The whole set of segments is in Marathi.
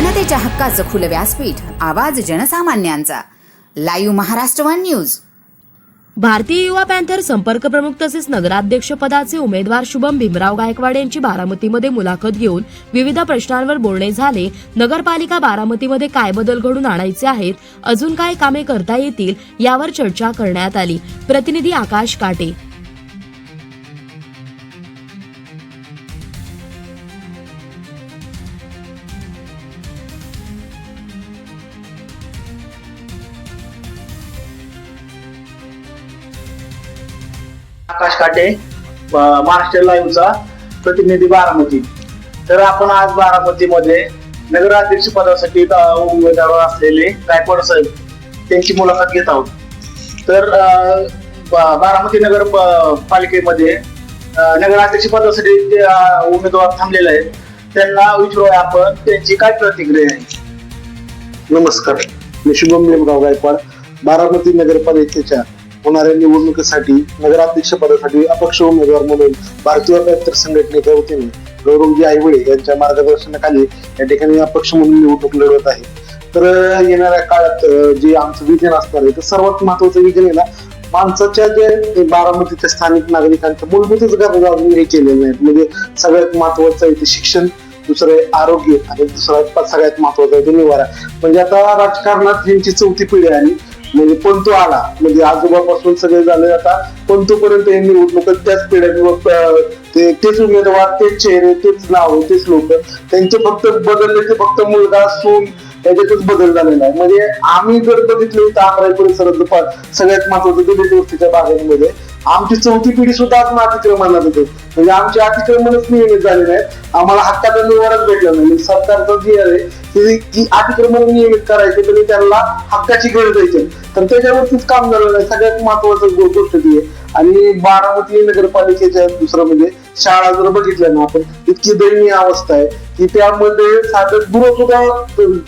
जनतेच्या हक्काचं खुलं व्यासपीठ आवाज जनसामान्यांचा. Live Maharashtra one news. भारतीय युवा पॅन्थर संपर्क प्रमुख तसेच नगराध्यक्ष पदाचे उमेदवार शुभम भीमराव गायकवाड यांची बारामतीमध्ये मुलाखत घेऊन विविध प्रश्नांवर बोलणे झाले. नगरपालिका बारामतीमध्ये काय बदल घडून आणायचे आहेत अजून काय कामे करता येतील यावर चर्चा करण्यात आली. प्रतिनिधी आकाश काटे. आकाश काटे महाराष्ट्र लाईव्हचा प्रतिनिधी बारामती. तर आपण आज बारामतीमध्ये नगराध्यक्ष पदासाठी उमेदवार असलेले गायकवाड साहेब त्यांची मुलाखत घेत आहोत. तर बारामती नगर प- पालिकेमध्ये नगराध्यक्ष पदासाठी जे उमेदवार थांबलेले आहेत त्यांना विचारूया आपण त्यांची काय प्रतिक्रिया आहे. नमस्कार. मी शुभम भीमराव गायकवाड बारामती नगरपालिकेच्या होणाऱ्या निवडणुकीसाठी नगराध्यक्ष पदासाठी अपक्ष उमेदवार म्हणून भारतीय पत्र संघटनेच्या वतीने गौरवजी आईवळे यांच्या मार्गदर्शनाखाली या ठिकाणी अपक्ष म्हणून निवडणूक लढवत आहे. तर येणाऱ्या काळात जे आमचं विजन असणार आहे तर सर्वात महत्वाचं विजन आहे ना माणसाच्या जे बारामतीच्या स्थानिक नागरिकांच्या मूलभूतच गरजा अजून हे केलेल्या नाहीत म्हणजे सगळ्यात महत्वाचं आहे ते शिक्षण दुसरं आहे आरोग्य आणि दुसरा सगळ्यात महत्वाचं आहे तो निवारा. म्हणजे आता राजकारणात यांची चौथी पिढी आली म्हणजे पंतू आला. म्हणजे आजोबापासून सगळे झाले आता. पंतूपर्यंत हे निवडणुका त्याच पिढ्यांवर अं, ते तेच उमेदवार तेच चेहरे तेच नाव तेच लोक त्यांचे फक्त बदलले फक्त मुलगा सून याच्यातच बदल झालेला आहे. म्हणजे आम्ही जर बघितलं तर अमराई परिसरात सगळ्यात महत्वाचं दिलीप गोष्टीच्या भागांमध्ये आमची चौथी पिढी सुद्धा अजून अतिक्रमणात होते म्हणजे आमचे अतिक्रमणच नियमित झाले नाहीत आम्हाला हक्काचा निवाराच भेटला नाही. म्हणजे सरकारचं जे आहे ती अतिक्रमण नियमित करायचे तरी त्यांना हक्काची गरज द्यायची तर त्याच्यावरतीच काम झालं नाही सगळ्यात महत्वाचं गोष्ट ती आहे. आणि बारामती नगरपालिकेच्या दुसरं म्हणजे शाळा जर बघितल्या ना आपण इतकी दयनीय अवस्था आहे की त्यामध्ये साधं गुरु सुद्धा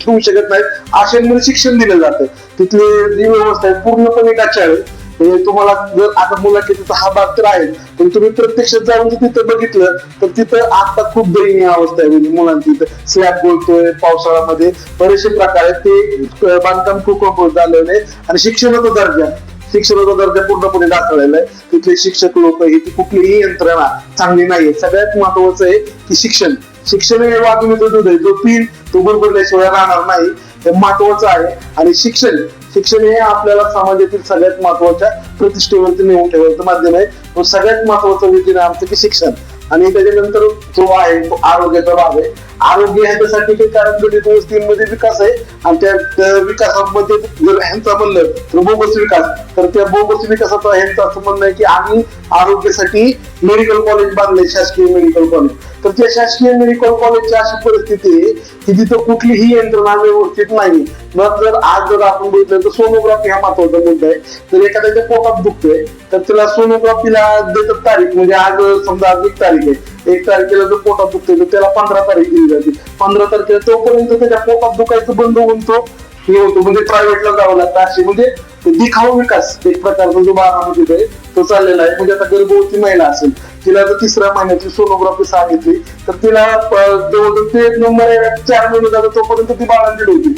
ठेवू शकत नाहीत अशांमध्ये म्हणजे शिक्षण दिलं जातं. तिथली जी व्यवस्था आहे पूर्णपणे गाचाळ म्हणजे तुम्हाला जर आता मुलाखतीचा हा भाग तर आहे पण तुम्ही प्रत्यक्षात जाऊन जर तिथं बघितलं तर तिथं आता खूप दयनीय अवस्था आहे म्हणजे मुलांची. तिथं स्लॅब बोलतोय पावसाळ्यामध्ये बरेचसे प्रकार आहेत. ते बांधकाम खूप झालेलं आहे आणि शिक्षणाचा दर्जा शिक्षणाचा दर्जा पूर्णपणे दाखवलेला आहे. तिथले शिक्षक लोक ही ती कुठलीही यंत्रणा चांगली नाहीये. सगळ्यात महत्वाचं आहे की शिक्षण. शिक्षण हे वाघिणीचं दूध आहे. जो पिल तो बरोबरल्याशिवाय राहणार नाही. हे महत्वाचं आहे. आणि शिक्षण शिक्षण हे आपल्याला समाजातील सगळ्यात महत्त्वाच्या प्रतिष्ठेवरती नेऊन ठेवायचं माध्यम आहे. तो सगळ्यात महत्वाचं विषय आहे आमचं की शिक्षण. आणि त्याच्यानंतर जो आहे आरोग्याचा भाग आहे. आरोग्य ह्याच्यासाठी ते कारण गरीब वस्तींमध्ये विकास आहे. आणि त्या विकासामध्ये जर ह्यांचा म्हणलं तर बोगस विकास. तर त्या बोगस विकासाचा ह्यांचं असं म्हणणं आहे की आम्ही आरोग्यासाठी मेडिकल कॉलेज बांधले शासकीय मेडिकल कॉलेज तर त्या शासकीय मेडिकल कॉलेजची अशी परिस्थिती आहे की तिथं कुठलीही यंत्रणा व्यवस्थित नाही. मग जर आज जर आपण बघितलं तर सोनोग्राफी हा महत्त्वाचा मुद्दा आहे. जर एखाद्याच्या पोटात दुखतोय तर त्याला सोनोग्राफीला देतात तारीख. म्हणजे आज समजा आज एक तारीख आहे. एक तारखेला जो पोटात दुखतोय तो त्याला पंधरा तारीख दिली जाते. पंधरा तारखेला तोपर्यंत त्याच्या पोटात दुखायचं बंद होऊन तो हे होतो. म्हणजे प्रायव्हेटला जावं लागतं असे. म्हणजे दिखाऊ विकास एक प्रकारचा जो बारामतीत आहे तो चाललेला आहे. म्हणजे आता गर्भवती महिला असेल तिला जर तिसऱ्या महिन्याची सोनोग्राफी सांगितली तर तिला जवळजवळ ते नंबर चार महिने झालं तोपर्यंत ती बाळांची होती.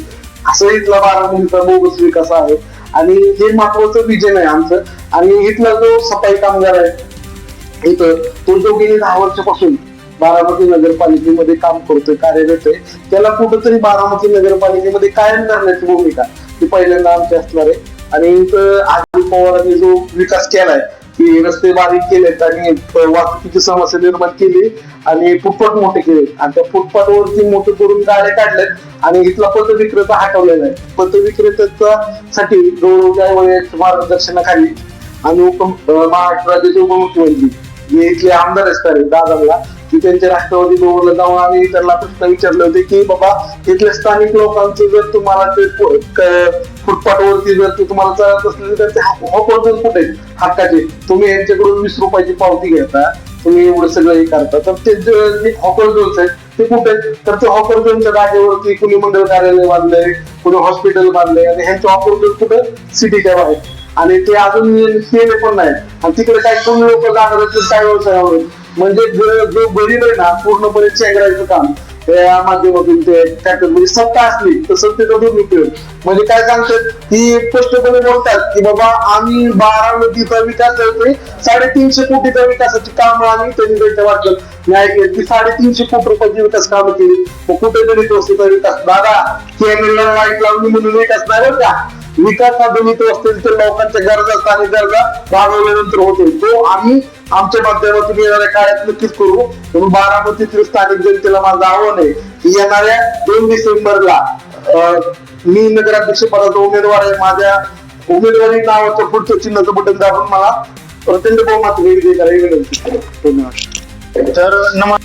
असं इथला बारामतीचा बोगस विकास आहे. आणि हे महत्वाचं विजन आहे आमचं. आणि इथला जो सफाई कामगार आहे इथं तो जो गेली दहा वर्षापासून बारामती नगरपालिकेमध्ये काम करतोय कार्यरत आहे त्याला कुठंतरी बारामती नगरपालिकेमध्ये कायम करण्याची भूमिका ती पहिल्यांदा आमची असणार आहे. आणि इथं आदिल पवारांनी जो विकास केलाय की रस्ते बारीक केलेत आणि वाहतुकीची समस्या निर्माण केली आणि फुटपाथ मोठे केले आणि त्या फुटपाथवरती मोठे करून गाड्या काढल्यात आणि इथला पथविक्रेता हटवलेला आहे. पथविक्रेत्यासाठी गौरव गायवळे मार्गदर्शनाखाली आणि उप महाराष्ट्र राज्याचे उपमुख्यमंत्री जे इथले आमदार असतात दादांना की त्यांच्या राष्ट्रवादी भवनला जाऊन आम्ही त्यांना प्रश्न विचारले होते की बाबा इथल्या स्थानिक लोकांचं जर तुम्हाला ते फु- फुटपाथवरती जर ते तुम्हाला चालत असले तर ते हॉपर्जन कुठे आहेत? हक्काचे. तुम्ही यांच्याकडून वीस रुपयाची पावती घेता तुम्ही एवढं सगळं हे करता. तर ते जे हॉकर झोन्स आहेत ते कुठे आहेत? तर ते हॉकर झोनच्या जागेवरती कुणी मंडळ कार्यालय बांधलंय कुणी हॉस्पिटल बांधलंय. आणि ह्यांचे हॉकर झोन कुठे? सिटीच्या बाहेर. आणि ते अजून केले पण नाही. आणि तिकडे काय कोणी लोक जाणार आहेत, काय व्यवसायावर म्हणजे जो गरीब आहे ना पूर्णपणे चेंगरायचं काम. या माध्यमातून ते काय म्हणजे सत्ता असली तर सत्तेचा दुरुपयोग म्हणजे काय सांगतात की स्पष्टपणे बोलतात की बाबा आम्ही बारामतीचा विकास करतोय साडेतीनशे कोटीचा विकासाची कामं आम्ही त्यांनी त्यांच्या वाटलं मी ऐकलं की साडेतीनशे कोटी रुपयाची विकास कामं केली. मग कुठे गणित वस्तूचा विकास दादा केरळला लाइट लावली म्हणून विकास नाही बरं का? विकास हा असतील तर लोकांच्या गरजा स्थानिक गरजा भागवल्यानंतर होतील. तो आम्ही आमच्या माध्यमातून येणाऱ्या काळात नक्कीच करू. म्हणून बारामतीतील स्थानिक जनतेला माझं आव्हान आहे की येणाऱ्या दोन डिसेंबरला अं, मी नगराध्यक्ष पदाचा उमेदवार आहे. माझ्या उमेदवारी नावाचं पुढचं चिन्हाचं बटन दाबून मला प्रचंड बहुमत विजय करायला विनंती. धन्यवाद. तर नमस्कार.